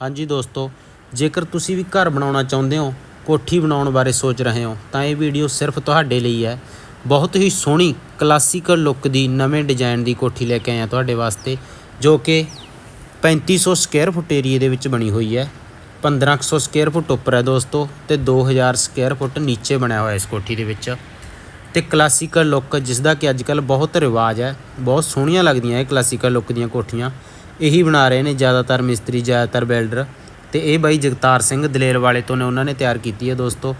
ਹਾਂਜੀ ਦੋਸਤੋ, ਜੇਕਰ ਤੁਸੀਂ ਵੀ ਘਰ ਬਣਾਉਣਾ ਚਾਹੁੰਦੇ ਹੋ, ਕੋਠੀ ਬਣਾਉਣ ਬਾਰੇ ਸੋਚ ਰਹੇ ਹੋ, ਤਾਂ ਇਹ ਵੀਡੀਓ ਸਿਰਫ ਤੁਹਾਡੇ ਲਈ ਹੈ। ਬਹੁਤ ਹੀ ਸੋਹਣੀ ਕਲਾਸੀਕਲ ਲੁੱਕ ਦੀ ਨਵੇਂ ਡਿਜ਼ਾਈਨ ਦੀ ਕੋਠੀ ਲੈ ਕੇ ਆਏ ਹਾਂ ਤੁਹਾਡੇ ਵਾਸਤੇ, ਜੋ ਕਿ 3500 ਸਕੁਅਰ ਫੁੱਟ ਏਰੀਏ ਦੇ ਵਿੱਚ ਬਣੀ ਹੋਈ ਹੈ। 1500 ਸਕੁਅਰ ਫੁੱਟ ਉੱਪਰ ਹੈ ਦੋਸਤੋ, ਤੇ 2000 ਸਕੁਅਰ ਫੁੱਟ ਨੀਚੇ ਬਣਿਆ ਹੋਇਆ ਇਸ ਕੋਠੀ ਦੇ ਵਿੱਚ। ਤੇ ਕਲਾਸੀਕਲ ਲੁੱਕ ਜਿਸ ਦਾ ਕਿ ਅੱਜ ਕੱਲ ਬਹੁਤ ਰਿਵਾਜ ਹੈ, ਬਹੁਤ ਸੋਹਣੀਆਂ ਲੱਗਦੀਆਂ ਇਹ ਕਲਾਸੀਕਲ ਲੁੱਕ ਦੀਆਂ ਕੋਠੀਆਂ। ਇਹੀ ਬਣਾ ਰਹੇ ਨੇ ਜ਼ਿਆਦਾਤਰ ਮਿਸਤਰੀ, ਜ਼ਿਆਦਾਤਰ ਬਿਲਡਰ ਤੇ ਇਹ ਬਾਈ ਜਗਤਾਰ ਸਿੰਘ ਦਲੇਰ ਵਾਲੇ ਤੋਂ ਨੇ, ਉਹਨਾਂ ਨੇ ਤਿਆਰ ਕੀਤੀ ਹੈ ਦੋਸਤੋ,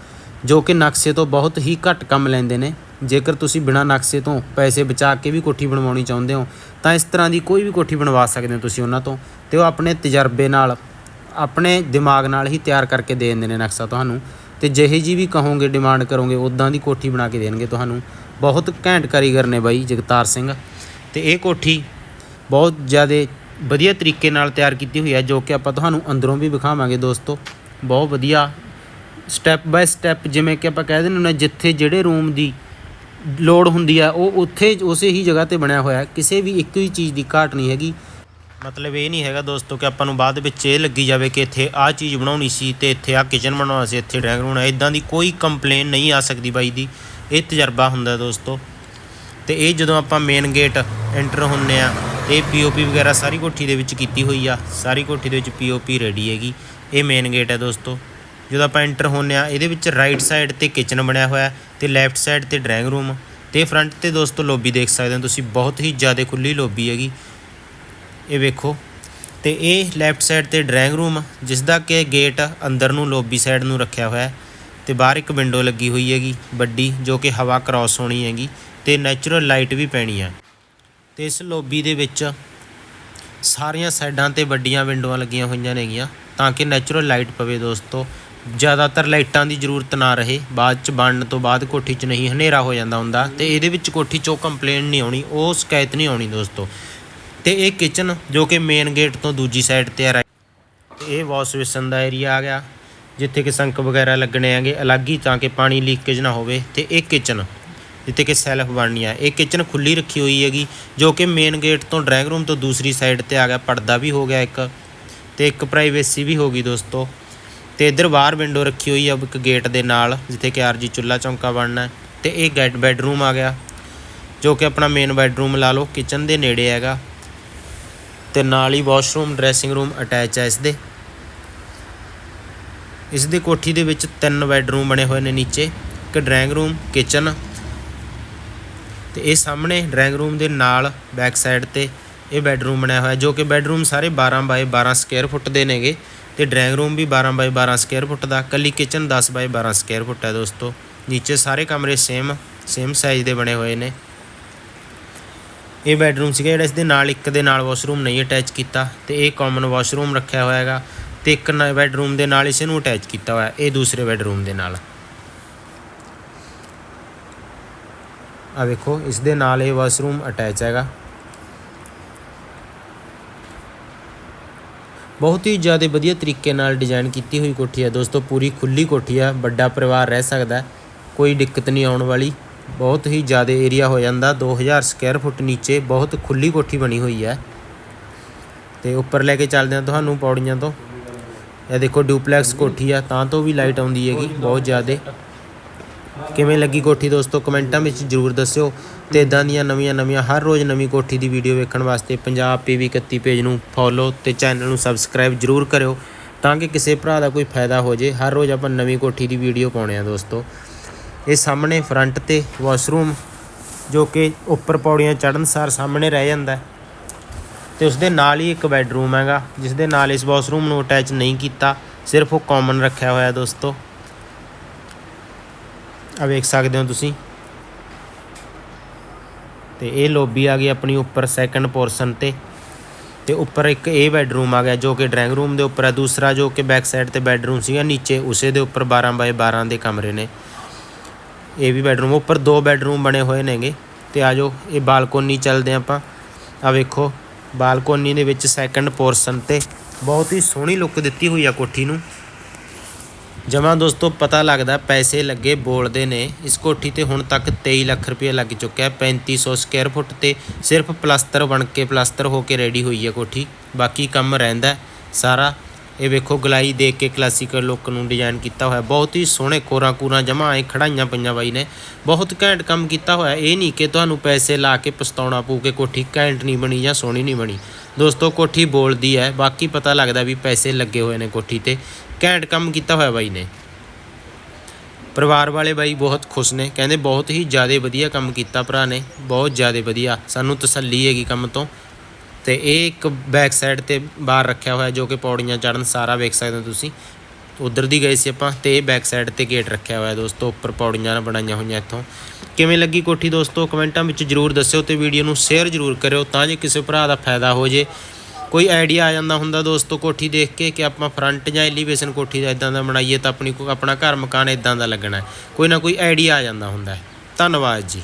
ਜੋ ਕਿ ਨਕਸ਼ੇ ਤੋਂ ਬਹੁਤ ਹੀ ਘੱਟ ਕੰਮ ਲੈਂਦੇ ਨੇ। ਜੇਕਰ ਤੁਸੀਂ ਬਿਨਾਂ ਨਕਸ਼ੇ ਤੋਂ ਪੈਸੇ ਬਚਾ ਕੇ ਵੀ ਕੋਠੀ ਬਣਵਾਉਣੀ ਚਾਹੁੰਦੇ ਹੋ, ਤਾਂ ਇਸ ਤਰ੍ਹਾਂ ਦੀ ਕੋਈ ਵੀ ਕੋਠੀ ਬਣਵਾ ਸਕਦੇ ਹੋ ਤੁਸੀਂ ਉਹਨਾਂ ਤੋਂ ਤੇ ਉਹ ਆਪਣੇ ਤਜਰਬੇ ਨਾਲ, ਆਪਣੇ ਦਿਮਾਗ ਨਾਲ ਹੀ ਤਿਆਰ ਕਰਕੇ ਦੇ ਦਿੰਦੇ ਨੇ ਨਕਸ਼ਾ ਤੁਹਾਨੂੰ। ਤੇ ਜਿਹੇ ਜੀ ਵੀ ਕਹੋਗੇ, ਡਿਮਾਂਡ ਕਰੋਗੇ ਉਦਾਂ ਦੀ ਕੋਠੀ ਬਣਾ ਕੇ ਦੇਣਗੇ ਤੁਹਾਨੂੰ। ਬਹੁਤ ਘੈਂਟ ਕਾਰੀਗਰ ਨੇ ਬਾਈ ਜਗਤਾਰ ਸਿੰਘ। ਤੇ ਇਹ ਕੋਠੀ ਬਹੁਤ ਜ਼ਿਆਦਾ ਵਧੀਆ ਤਰੀਕੇ ਨਾਲ ਤਿਆਰ ਕੀਤੀ ਹੋਈ ਹੈ ਜੋ ਕਿ ਆਪਾਂ ਤੁਹਾਨੂੰ ਅੰਦਰੋਂ ਵੀ ਵਿਖਾਵਾਂਗੇ ਦੋਸਤੋ। ਬਹੁਤ ਵਧੀਆ। ਸਟੈਪ ਬਾਈ ਸਟੈਪ ਜਿਵੇਂ ਕਿ ਆਪਾਂ ਕਹਿ ਦਿੰਦੇ ਹੁੰਦੇ ਹਾਂ, ਜਿੱਥੇ ਜਿਹੜੇ ਰੂਮ ਦੀ ਲੋੜ ਹੁੰਦੀ ਆ ਉਹ ਉੱਥੇ ਉਸੇ ਹੀ ਜਗ੍ਹਾ ਤੇ ਬਣਿਆ ਹੋਇਆ ਕਿਸੇ ਵੀ ਇੱਕ ਵੀ ਚੀਜ਼ ਦੀ ਘਾਟ ਨਹੀਂ ਹੈਗੀ। ਮਤਲਬ ਇਹ ਨਹੀਂ ਹੈਗਾ ਦੋਸਤੋ ਕਿ ਆਪਾਂ ਨੂੰ ਬਾਅਦ ਵਿੱਚ ਇਹ ਲੱਗੀ ਜਾਵੇ ਕਿ ਇੱਥੇ ਆਹ ਚੀਜ਼ ਬਣਾਉਣੀ ਸੀ ਤੇ ਇੱਥੇ ਆਹ ਕਿਚਨ ਬਣਾਉਣਾ ਸੀ ਇੱਥੇ ਡਰਾਇੰਗ ਰੂਮ ਹੈ ਇਦਾਂ ਦੀ ਕੋਈ ਕੰਪਲੇਨ ਨਹੀਂ ਆ ਸਕਦੀ ਬਾਈ ਦੀ। ਇਹ ਤਜਰਬਾ ਹੁੰਦਾ ਦੋਸਤੋ। ਤੇ ਇਹ ਜਦੋਂ ਆਪਾਂ ਮੇਨ ਗੇਟ ਐਂਟਰ ਹੁੰਨੇ ਆ ਇਹ ਪੀਓਪੀ ਵਗੈਰਾ ਸਾਰੀ ਕੋਠੀ ਦੇ ਵਿੱਚ ਕੀਤੀ ਹੋਈ ਆ, ਸਾਰੀ ਕੋਠੀ ਦੇ ਵਿੱਚ ਪੀਓਪੀ ਰੈਡੀ ਹੈਗੀ। ਇਹ ਮੇਨ ਗੇਟ ਹੈ ਦੋਸਤੋ। ਜਦੋਂ ਆਪਾਂ ਐਂਟਰ ਹੁੰਨੇ ਆ, ਇਹਦੇ ਵਿੱਚ ਰਾਈਟ ਸਾਈਡ ਤੇ ਕਿਚਨ ਬਣਿਆ ਹੋਇਆ ਹੈ ਤੇ ਲੈਫਟ ਸਾਈਡ ਤੇ ਡਰਾਇੰਗ ਰੂਮ ਤੇ ਫਰੰਟ ਤੇ ਦੋਸਤੋ ਲੋਬੀ ਦੇਖ ਸਕਦੇ ਹੋ ਤੁਸੀਂ, ਬਹੁਤ ਹੀ ਜ਼ਿਆਦਾ ਖੁੱਲੀ ਲੋਬੀ ਹੈਗੀ। ਇਹ ਵੇਖੋ। ਤੇ ਇਹ ਲੈਫਟ ਸਾਈਡ ਤੇ ਡਰਾਇੰਗ ਰੂਮ ਜਿਸ ਦਾ ਕਿ ਗੇਟ ਅੰਦਰ ਨੂੰ ਲੋਬੀ ਸਾਈਡ ਨੂੰ ਰੱਖਿਆ ਹੋਇਆ ਹੈ। ਤੇ ਬਾਹਰ ਇੱਕ ਵਿੰਡੋ ਲੱਗੀ ਹੋਈ ਹੈਗੀ, ਵੱਡੀ, ਜੋ ਕਿ ਹਵਾ ਕ੍ਰਾਸ ਹੋਣੀ ਹੈਗੀ। ਤੇ ਨੈਚੁਰਲ ਲਾਈਟ ਵੀ ਪੈਣੀ ਹੈ ਤੇ ਇਸ ਲੌਬੀ ਦੇ ਵਿੱਚ ਸਾਰੀਆਂ ਸਾਈਡਾਂ ਤੇ ਵੱਡੀਆਂ ਵਿੰਡੋਆਂ ਲੱਗੀਆਂ ਹੋਈਆਂ ਨੇਗੀਆਂ ਤਾਂ ਕਿ ਨੈਚੁਰਲ ਲਾਈਟ ਪਵੇ ਦੋਸਤੋ। ਜ਼ਿਆਦਾਤਰ ਲਾਈਟਾਂ ਦੀ ਜ਼ਰੂਰਤ ਨਾ ਰਹੇ, ਬਾਅਦ ਚ ਬਣਨ ਤੋਂ ਬਾਅਦ ਕੋਠੀ 'ਚ ਨਹੀਂ ਹਨੇਰਾ ਹੋ ਜਾਂਦਾ ਹੁੰਦਾ ਤੇ ਇਹਦੇ ਵਿੱਚ ਕੋਠੀ 'ਚੋਂ ਕੰਪਲੇਂਟ ਨਹੀਂ ਆਉਣੀ, ਉਹ ਸ਼ਿਕਾਇਤ ਨਹੀਂ ਆਉਣੀ ਦੋਸਤੋ। ਤੇ ਇਹ ਕਿਚਨ ਜੋ ਕਿ ਮੇਨ ਗੇਟ ਤੋਂ ਦੂਜੀ ਸਾਈਡ ਤੇ ਆ ਇਹ ਵਾਸ਼ ਬੇਸਨ ਦਾ ਏਰੀਆ ਆ ਗਿਆ, ਜਿੱਥੇ ਕਿ ਸੰਕ ਵਗੈਰਾ ਲੱਗਣੇ ਆਗੇ ਅਲੱਗ ਹੀ ਤਾਂ ਕਿ ਪਾਣੀ ਲੀਕੇਜ ਨਾ ਹੋਵੇ, ਤੇ ਇਹ ਕਿਚਨ ਜਿੱਥੇ ਕਿ ਸੈਲਫ ਬਣਨੀ ਆ। ਇਹ ਕਿਚਨ ਖੁੱਲੀ ਰੱਖੀ ਹੋਈ ਹੈਗੀ, ਜੋ ਕਿ ਮੇਨ ਗੇਟ ਤੋਂ ਡਰਾਇੰਗ ਰੂਮ ਤੋਂ ਦੂਸਰੀ ਸਾਈਡ ਤੇ ਆ ਗਿਆ। ਪਰਦਾ ਵੀ ਹੋ ਗਿਆ ਇੱਕ ਤੇ ਇੱਕ ਪ੍ਰਾਈਵੇਸੀ ਵੀ ਹੋ ਗਈ ਦੋਸਤੋ। ਤੇ ਇੱਧਰ ਬਾਹਰ ਵਿੰਡੋ ਰੱਖੀ ਹੋਈ ਆ ਇੱਕ ਗੇਟ ਦੇ ਨਾਲ, ਜਿੱਥੇ ਕਿ ਆਰਜੀ ਚੁੱਲਾ ਚੌਂਕਾ ਬਣਨਾ। ਹੈ ਤੇ ਇਹ ਗੈਟ ਬੈਡਰੂਮ ਆ ਗਿਆ, ਜੋ ਕਿ ਆਪਣਾ ਮੇਨ ਬੈਡਰੂਮ ਲਾ ਲਓ ਕਿਚਨ ਦੇ ਨੇੜੇ ਹੈਗਾ। ਤੇ ਨਾਲ ਹੀ ਵਾਸ਼ਰੂਮ ਡਰੈਸਿੰਗ ਰੂਮ ਅਟੈਚ ਹੈ ਇਸ ਦੇ ਇਸ ਦੀ ਕੋਠੀ ਦੇ ਵਿੱਚ ਤਿੰਨ ਬੈਡਰੂਮ ਬਣੇ ਹੋਏ ਨੇ ਨੀਚੇ, ਇੱਕ ਡਰਾਇੰਗ ਰੂਮ ਕਿਚਨ ਤੇ ਇਹ ਸਾਹਮਣੇ ਡਰਾਇੰਗ ਰੂਮ ਦੇ ਨਾਲ ਬੈਕ ਸਾਈਡ ਤੇ ਇਹ ਬੈਡਰੂਮ ਬਣਿਆ ਹੋਇਆ, ਜੋ ਕਿ ਬੈਡਰੂਮ ਸਾਰੇ 12 ਬਾਏ 12 ਸਕੁਅਰ ਫੁੱਟ ਦੇ ਨੇਗੇ ਤੇ ਡਰਾਇੰਗ ਰੂਮ ਵੀ 12 ਬਾਏ 12 ਸਕੁਅਰ ਫੁੱਟ ਦਾ, ਕੱਲੀ ਕਿਚਨ 10 ਬਾਏ 12 ਸਕੁਅਰ ਫੁੱਟ ਹੈ ਦੋਸਤੋ। ਨੀਚੇ ਸਾਰੇ ਕਮਰੇ ਸੇਮ ਸੇਮ ਸਾਈਜ਼ ਦੇ ਬਣੇ ਹੋਏ ਨੇ। ਇਹ ਬੈਡਰੂਮ ਸੀਗਾ ਜਿਹੜਾ ਇਸ ਦੇ ਨਾਲ ਇੱਕ ਦੇ ਨਾਲ ਵਾਸ਼ਰੂਮ ਨਹੀਂ ਅਟੈਚ ਕੀਤਾ ਤੇ ਇਹ ਕਾਮਨ ਵਾਸ਼ਰੂਮ ਰੱਖਿਆ ਹੋਇਆ ਹੈਗਾ ਤੇ ਇੱਕ ਨਾ ਬੈਡਰੂਮ ਦੇ ਨਾਲ ਇਸ ਨੂੰ ਅਟੈਚ ਕੀਤਾ ਹੋਇਆ, ਇਹ ਦੂਸਰੇ ਬੈਡਰੂਮ ਦੇ ਨਾਲ। ਆ ਵੇਖੋ, ਇਸ ਦੇ ਨਾਲ ਇਹ ਵਾਸ਼ਰੂਮ ਅਟੈਚ ਹੈਗਾ। ਬਹੁਤ ਹੀ ਜ਼ਿਆਦਾ ਵਧੀਆ ਤਰੀਕੇ ਨਾਲ ਡਿਜ਼ਾਈਨ ਕੀਤੀ ਹੋਈ ਕੋਠੀ ਹੈ ਦੋਸਤੋ, ਪੂਰੀ ਖੁੱਲੀ ਕੋਠੀ ਹੈ ਵੱਡਾ ਪਰਿਵਾਰ ਰਹਿ ਸਕਦਾ ਕੋਈ ਦਿੱਕਤ ਨਹੀਂ ਆਉਣ ਵਾਲੀ। ਬਹੁਤ ਹੀ ਜ਼ਿਆਦਾ ਏਰੀਆ ਹੋ ਜਾਂਦਾ 2000 ਸਕੁਅਰ ਫੁੱਟ ਨੀਚੇ ਬਹੁਤ ਖੁੱਲੀ ਕੋਠੀ ਬਣੀ ਹੋਈ ਹੈ। ਤੇ ਉੱਪਰ ਲੈ ਕੇ ਚੱਲਦੇ ਹਾਂ ਤੁਹਾਨੂੰ ਪੌੜੀਆਂ ਤੋਂ। ਇਹ ਦੇਖੋ ਡੁਪਲੈਕਸ ਕੋਠੀ ਆ, ਤਾਂ ਤੋਂ ਵੀ ਲਾਈਟ ਆਉਂਦੀ ਹੈਗੀ, ਬਹੁਤ ਜ਼ਿਆਦਾ। ਕਿਵੇਂ ਲੱਗੀ ਕੋਠੀ ਦੋਸਤੋ? ਕਮੈਂਟਾਂ ਵਿੱਚ ਜਰੂਰ ਦੱਸਿਓ ਤੇ ਇਦਾਂ ਦੀਆਂ ਨਵੀਆਂ ਨਵੀਆਂ ਹਰ ਰੋਜ਼ ਨਵੀਂ ਕੋਠੀ ਦੀ ਵੀਡੀਓ ਵੇਖਣ ਵਾਸਤੇ ਪੰਜਾਬ ਪੀਵੀ 31 ਪੇਜ ਨੂੰ ਫੋਲੋ ਤੇ ਚੈਨਲ ਨੂੰ ਸਬਸਕ੍ਰਾਈਬ ਜਰੂਰ ਕਰਿਓ ਤਾਂ ਕਿ ਕਿਸੇ ਭਰਾ ਦਾ ਕੋਈ ਫਾਇਦਾ ਹੋ ਜੇ। ਹਰ ਰੋਜ਼ ਆਪਾਂ ਨਵੀਂ ਕੋਠੀ ਦੀ ਵੀਡੀਓ ਪਾਉਣੇ ਆ ਦੋਸਤੋ। ਇਹ ਸਾਹਮਣੇ ਫਰੰਟ ਤੇ ਵਾਸ਼ਰੂਮ ਜੋ ਕਿ ਉੱਪਰ ਪੌੜੀਆਂ ਚੜ੍ਹਨ ਸਾਰ ਸਾਹਮਣੇ ਰਹਿ ਜਾਂਦਾ ਹੈ। ਤੇ ਉਸ ਦੇ ਨਾਲ ਹੀ ਇੱਕ ਬੈੱਡਰੂਮ ਹੈਗਾ ਜਿਸ ਦੇ ਨਾਲ ਇਸ ਵਾਸ਼ਰੂਮ ਨੂੰ ਅਟੈਚ ਨਹੀਂ ਕੀਤਾ, ਸਿਰਫ ਉਹ ਕਾਮਨ ਰੱਖਿਆ ਹੋਇਆ ਦੋਸਤੋ। ਆ ਵੇਖ ਸਕਦੇ ਹੋ ਤੁਸੀਂ। ਤੇ ਇਹ ਲੋਬੀ ਆ ਗਈ ਆਪਣੀ ਉੱਪਰ ਸੈਕੰਡ ਪੋਰਸ਼ਨ ਤੇ। ਤੇ ਉੱਪਰ ਇੱਕ ਇਹ ਬੈੱਡਰੂਮ ਆ ਗਿਆ ਜੋ ਕਿ ਡਰਾਇੰਗ ਰੂਮ ਦੇ ਉੱਪਰ ਹੈ ਦੂਸਰਾ ਜੋ ਕਿ ਬੈਕ ਸਾਈਡ ਤੇ ਬੈੱਡਰੂਮ ਸੀਗਾ, ਨੀਚੇ ਉਸੇ ਦੇ ਉੱਪਰ 12 ਬਾਏ 12 ਦੇ ਕਮਰੇ ਨੇ। ਇਹ ਵੀ ਬੈੱਡਰੂਮ ਉੱਪਰ ਦੋ ਬੈੱਡਰੂਮ ਬਣੇ ਹੋਏ ਨੇਗੇ। ਤੇ ਆ ਜਾਓ, ਇਹ ਬਾਲਕੋਨੀ ਚੱਲਦੇ ਆਪਾਂ। ਆ ਵੇਖੋ, ਬਾਲਕੋਨੀ ਦੇ ਵਿੱਚ ਸੈਕੰਡ ਪੋਰਸ਼ਨ ਤੇ ਬਹੁਤ ਹੀ ਸੋਹਣੀ ਲੁੱਕ ਦਿੱਤੀ ਹੋਈ ਆ ਕੋਠੀ ਨੂੰ। ਜਮਾਂ ਦੋਸਤੋ, ਪਤਾ ਲੱਗਦਾ ਪੈਸੇ ਲੱਗੇ ਬੋਲਦੇ ਨੇ। ਇਸ ਕੋਠੀ ਤੇ ਹੁਣ ਤੱਕ 23 ਲੱਖ ਰੁਪਏ ਲੱਗ ਚੁੱਕਿਆ। ਹੈ 3500 ਸਕੁਅਰ ਫੁੱਟ ਤੇ ਸਿਰਫ ਪਲਸਤਰ ਬਣ ਕੇ ਪਲਸਤਰ ਹੋ ਕੇ ਰੈਡੀ ਹੋਈ ਹੈ ਕੋਠੀ। ਬਾਕੀ ਕੰਮ ਰਹਿੰਦਾ ਸਾਰਾ। ਇਹ ਵੇਖੋ, ਗਲਾਈ ਦੇਖ ਕੇ ਕਲਾਸੀਕਲ ਲੁੱਕ ਨੂੰ ਡਿਜ਼ਾਈਨ ਕੀਤਾ ਹੋਇਆ। ਬਹੁਤ ਹੀ ਸੋਹਣੇ ਕੋਰਾਂ ਕੂਰਾ ਜਮਾ ਐ ਖੜਾਈਆਂ ਪਈਆਂ ਬਾਈ ਨੇ। ਬਹੁਤ ਘੈਂਟ ਕੰਮ ਕੀਤਾ ਹੋਇਆ। ਇਹ ਨਹੀਂ ਕਿ ਤੁਹਾਨੂੰ ਪੈਸੇ ਲਾ ਕੇ ਪਛਤਾਉਣਾ ਪਊ ਕਿ ਕੋਠੀ ਘੈਂਟ ਨਹੀਂ ਬਣੀ ਜਾਂ ਸੋਹਣੀ ਨਹੀਂ ਬਣੀ। ਦੋਸਤੋ, ਕੋਠੀ ਬੋਲਦੀ ਹੈ। ਬਾਕੀ ਪਤਾ ਲੱਗਦਾ ਵੀ ਪੈਸੇ ਲੱਗੇ ਹੋਏ ਨੇ ਕੋਠੀ ਤੇ। ਘੈਂਟ ਕੰਮ ਕੀਤਾ ਹੋਇਆ ਬਾਈ ਨੇ। ਪਰਿਵਾਰ ਵਾਲੇ ਬਾਈ ਬਹੁਤ ਖੁਸ਼ ਨੇ। ਕਹਿੰਦੇ ਬਹੁਤ ਹੀ ਜ਼ਿਆਦਾ ਵਧੀਆ ਕੰਮ ਕੀਤਾ ਭਰਾ ਨੇ। ਬਹੁਤ ਜ਼ਿਆਦਾ ਵਧੀਆ। ਸਾਨੂੰ ਤਸੱਲੀ ਹੈਗੀ ਕੰਮ ਤੋਂ। ਤੇ ਇਹ ਇੱਕ ਬੈਕ ਸਾਈਡ ਤੇ ਬਾਹਰ ਰੱਖਿਆ ਹੋਇਆ ਜੋ ਕਿ ਪੌੜੀਆਂ ਚੜਨ ਸਾਰਾ ਵੇਖ ਸਕਦੇ ਹੋ ਤੁਸੀਂ। ਉਧਰ ਦੀ ਗਏ ਸੀ ਆਪਾਂ ਤੇ ਇਹ ਬੈਕ ਸਾਈਡ ਤੇ ਗੇਟ ਰੱਖਿਆ ਹੋਇਆ ਦੋਸਤੋ, ਉੱਪਰ ਪੌੜੀਆਂ ਨਾਲ ਬਣਾਈਆਂ ਹੋਈਆਂ ਇੱਥੋਂ। ਕਿਵੇਂ ਲੱਗੀ ਕੋਠੀ ਦੋਸਤੋ? ਕਮੈਂਟਾਂ ਵਿੱਚ ਜਰੂਰ ਦੱਸਿਓ ਤੇ ਵੀਡੀਓ ਨੂੰ ਸ਼ੇਅਰ ਜਰੂਰ ਕਰਿਓ ਤਾਂ ਜੇ ਕਿਸੇ ਭਰਾ ਦਾ ਫਾਇਦਾ ਹੋ ਜੇ। ਕੋਈ ਆਈਡੀਆ ਆ ਜਾਂਦਾ ਹੁੰਦਾ ਦੋਸਤੋ ਕੋਠੀ ਦੇਖ ਕੇ ਕਿ ਆਪਾਂ ਫਰੰਟ ਜਾਂ ਐਲੀਵੇਸ਼ਨ ਕੋਠੀ ਦਾ ਇਦਾਂ ਦਾ ਬਣਾਈਏ ਤਾਂ ਆਪਣੀ ਆਪਣਾ ਘਰ ਮਕਾਨ ਇਦਾਂ ਦਾ ਲੱਗਣਾ। ਕੋਈ ਨਾ ਕੋਈ ਆਈਡੀਆ ਆ ਜਾਂਦਾ ਹੁੰਦਾ। ਧੰਨਵਾਦ ਜੀ।